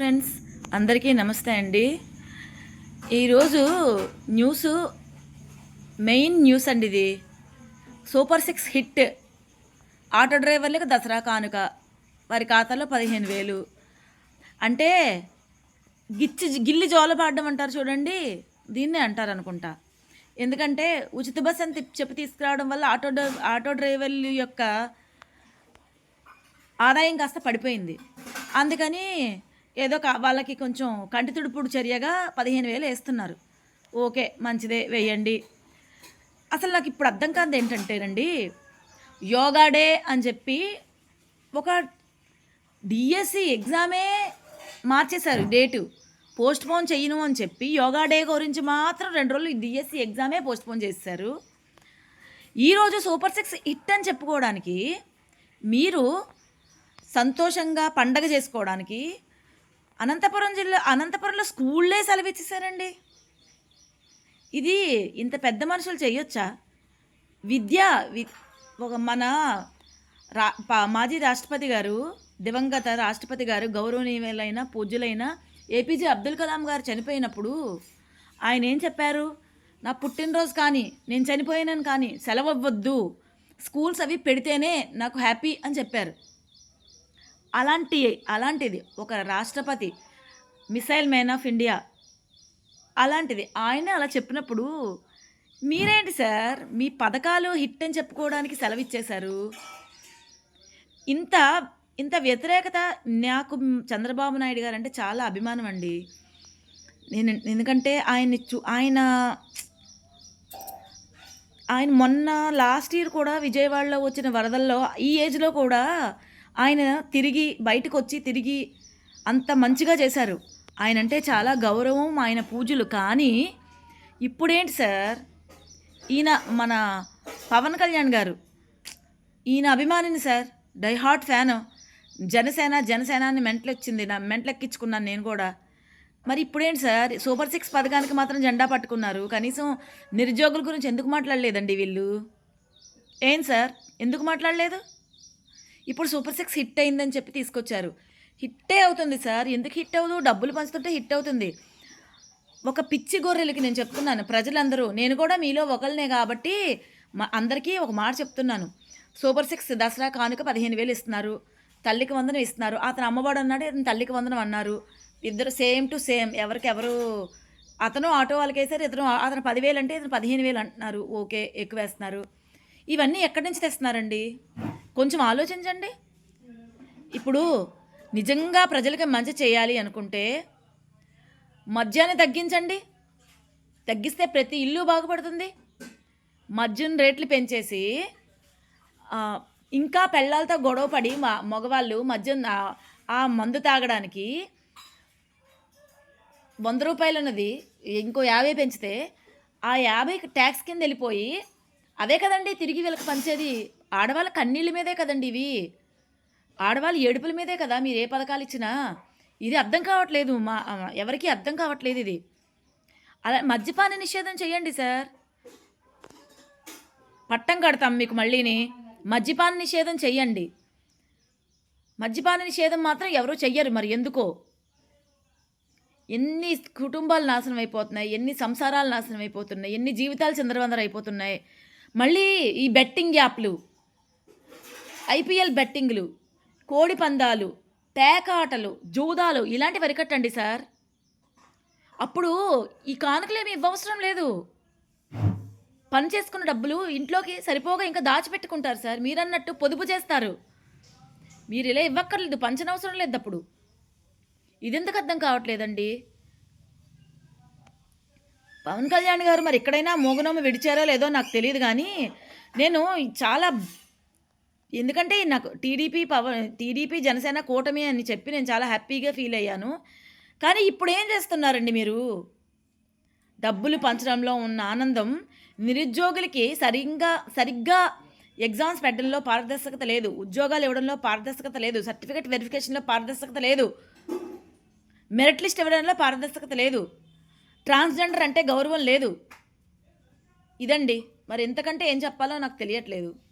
Friends అందరికీ నమస్తే అండి. ఈరోజు న్యూస్ మెయిన్ న్యూస్ అండి ఇది. Super six hit. ఆటో డ్రైవర్లకు దసరా కానుక. వారి ఖాతాలో పదిహేను వేలు. అంటే గిచ్చి గిల్లి జోలపాడడం అంటారు చూడండి. దీన్నే అంటారు అనుకుంటా. ఎందుకంటే ఉచిత బస్ అని చెప్పి తీసుకురావడం వల్ల ఆటో డ్రై ఆటో డ్రైవర్ల యొక్క ఆదాయం కాస్త పడిపోయింది. అందుకని ఏదో వాళ్ళకి కొంచెం కంటి తుడుపుడు చర్యగా పదిహేను వేలు వేస్తున్నారు. ఓకే మంచిదే వేయండి. అసలు నాకు ఇప్పుడు అర్థం కాదు ఏంటంటేనండి యోగా డే అని చెప్పి ఒక డిఎస్సి ఎగ్జామే మార్చేశారు డేటు. పోస్ట్ పోన్ చెయ్యను అని చెప్పి యోగా డే గురించి మాత్రం రెండు రోజులు డిఎస్సి ఎగ్జామే పోస్ట్ పోన్ చేశారు ఈరోజు సూపర్ సిక్స్ హిట్ అని చెప్పుకోవడానికి మీరు సంతోషంగా పండగ చేసుకోవడానికి అనంతపురం జిల్లా అనంతపురంలో స్కూళ్ళే సెలవు ఇచ్చేసారండి ఇది ఇంత పెద్ద మనుషులు చేయొచ్చా విద్య వి ఒక మన రా పా- మాజీ రాష్ట్రపతి గారు దివంగత రాష్ట్రపతి గారు గౌరవనీయులైన పూజ్యులైన ఏపీజే అబ్దుల్ కలాం గారు చనిపోయినప్పుడు ఆయన ఏం చెప్పారు? నా పుట్టినరోజు కానీ నేను చనిపోయినాను కానీ సెలవు అవ్వద్దు స్కూల్స్ అవి పెడితేనే నాకు హ్యాపీ అని చెప్పారు. అలాంటి అలాంటిది ఒక రాష్ట్రపతి మిసైల్ మ్యాన్ ఆఫ్ ఇండియా అలాంటిది. ఆయన అలా చెప్పినప్పుడు మీరేంటి సార్? మీ పథకాలు హిట్ అని చెప్పుకోవడానికి సెలవు ఇచ్చేశారు ఇంత ఇంత వ్యతిరేకత నాకు చంద్రబాబు నాయుడు గారు అంటే చాలా అభిమానం అండి. నేను ఎందుకంటే ఆయన చూ ఆయన ఆయన మొన్న లాస్ట్ ఇయర్ కూడా విజయవాడలో వచ్చిన వరదల్లో ఈ ఏజ్లో కూడా ఆయన తిరిగి బయటకు వచ్చి తిరిగి అంత మంచిగా చేశారు. ఆయన అంటే చాలా గౌరవం ఆయన పూజలు. కానీ ఇప్పుడేంటి సార్? ఈయన మన పవన్ కళ్యాణ్ గారు. ఈయన అభిమానిని sir. Die hard fan. Janasena Janasena అని మెంటలు వచ్చింది నా మెంటలెక్కించుకున్నాను నేను కూడా. మరి ఇప్పుడేంటి సార్? సూపర్ సిక్స్ పథకానికి మాత్రం జెండా పట్టుకున్నారు. కనీసం నిరుద్యోగుల గురించి ఎందుకు మాట్లాడలేదండి వీళ్ళు? ఏం సార్? ఎందుకు మాట్లాడలేదు? ఇప్పుడు సూపర్ సిక్స్ హిట్ అయిందని చెప్పి తీసుకొచ్చారు. హిట్టే అవుతుంది సార్. ఎందుకు హిట్ అవ్వదు? డబ్బులు పంచుతుంటే హిట్ అవుతుంది. ఒక పిచ్చి గొర్రెలకి నేను చెప్తున్నాను. ప్రజలందరూ నేను కూడా మీలో ఒకళ్ళనే కాబట్టి మా అందరికీ ఒక మాట చెప్తున్నాను. సూపర్ సిక్స్ దసరా కానుక పదిహేను వేలు ఇస్తున్నారు. తల్లికి వందనం ఇస్తున్నారు. అతను అమ్మవాడు అన్నాడు అతను తల్లికి వందనం అన్నారు. ఇద్దరు సేమ్ టు సేమ్. ఎవరికెవరు? అతను ఆటో వాళ్ళకి వేశారు ఇతను అతను పదివేలు అంటే ఇతను పదిహేను వేలు అంటున్నారు. ఓకే ఎక్కువ వేస్తున్నారు. ఇవన్నీ ఎక్కడి నుంచి తెస్తున్నారండి? కొంచెం ఆలోచించండి. ఇప్పుడు నిజంగా ప్రజలకి మంచి చేయాలి అనుకుంటే మద్యాన్ని తగ్గించండి. తగ్గిస్తే ప్రతి ఇల్లు బాగుపడుతుంది. మద్యం రేట్లు పెంచేసి ఇంకా పెళ్ళాలతో గొడవ పడి మా మగవాళ్ళు మద్యం ఆ- ఆ మందు తాగడానికి వంద రూపాయలు ఉన్నది ఇంకో యాభై పెంచితే ఆ యాభై ట్యాక్స్ కింద వెళ్ళిపోయి అదే కదండి తిరిగి వీళ్ళకి పంచేది. ఆడవాళ్ళ కన్నీళ్ళ మీదే కదండి ఇవి. ఆడవాళ్ళ ఏడుపుల మీదే కదా మీరు ఏ పథకాలు ఇచ్చినా. ఇది అర్థం కావట్లేదు మా ఎవరికీ అర్థం కావట్లేదు ఇది. అలా మద్యపాన నిషేధం చేయండి సార్. పట్టం కడతాం మీకు మళ్ళీని. మద్యపాన నిషేధం చెయ్యండి మద్యపాన నిషేధం మాత్రం ఎవరూ చెయ్యరు మరి ఎందుకో? ఎన్ని కుటుంబాలు నాశనం అయిపోతున్నాయి ఎన్ని సంసారాలు నాశనం అయిపోతున్నాయి ఎన్ని జీవితాలు చంద్రవందర అయిపోతున్నాయి. మళ్ళీ ఈ బెట్టింగ్ యాప్లు ఐపీఎల్ బెట్టింగ్లు కోడి పందాలు పేకాటలు జూదాలు ఇలాంటివి అరికట్టండి సార్. అప్పుడు ఈ కానుకలేమి ఇవ్వవసరం లేదు. పని చేసుకున్న డబ్బులు ఇంట్లోకి సరిపోగా ఇంకా దాచిపెట్టుకుంటారు సార్. మీరన్నట్టు పొదుపు చేస్తారు. మీరు ఇలా ఇవ్వక్కర్లేదు పంచనవసరం లేదు అప్పుడు. ఇదెందుకు అర్థం కావట్లేదండి? పవన్ కళ్యాణ్ గారు మరి ఎక్కడైనా మోగనోమ విడిచారో లేదో నాకు తెలియదు కానీ నేను చాలా ఎందుకంటే నాకు టీడీపీ పవన్ టీడీపీ జనసేన కూటమి అని చెప్పి నేను చాలా హ్యాపీగా ఫీల్ అయ్యాను. కానీ ఇప్పుడు ఏం చేస్తున్నారండి మీరు? డబ్బులు పంచడంలో ఉన్న ఆనందం నిరుద్యోగులకి సరిగ్గా సరిగ్గా ఎగ్జామ్స్ పెట్టడంలో పారదర్శకత లేదు. ఉద్యోగాలు ఇవ్వడంలో పారదర్శకత లేదు. సర్టిఫికేట్ వెరిఫికేషన్లో పారదర్శకత లేదు. మెరిట్ లిస్ట్ ఇవ్వడంలో పారదర్శకత లేదు. ట్రాన్స్జెండర్ అంటే గౌరవం లేదు. ఇదండి. మరి ఎంతకంటే ఏం చెప్పాలో నాకు తెలియట్లేదు.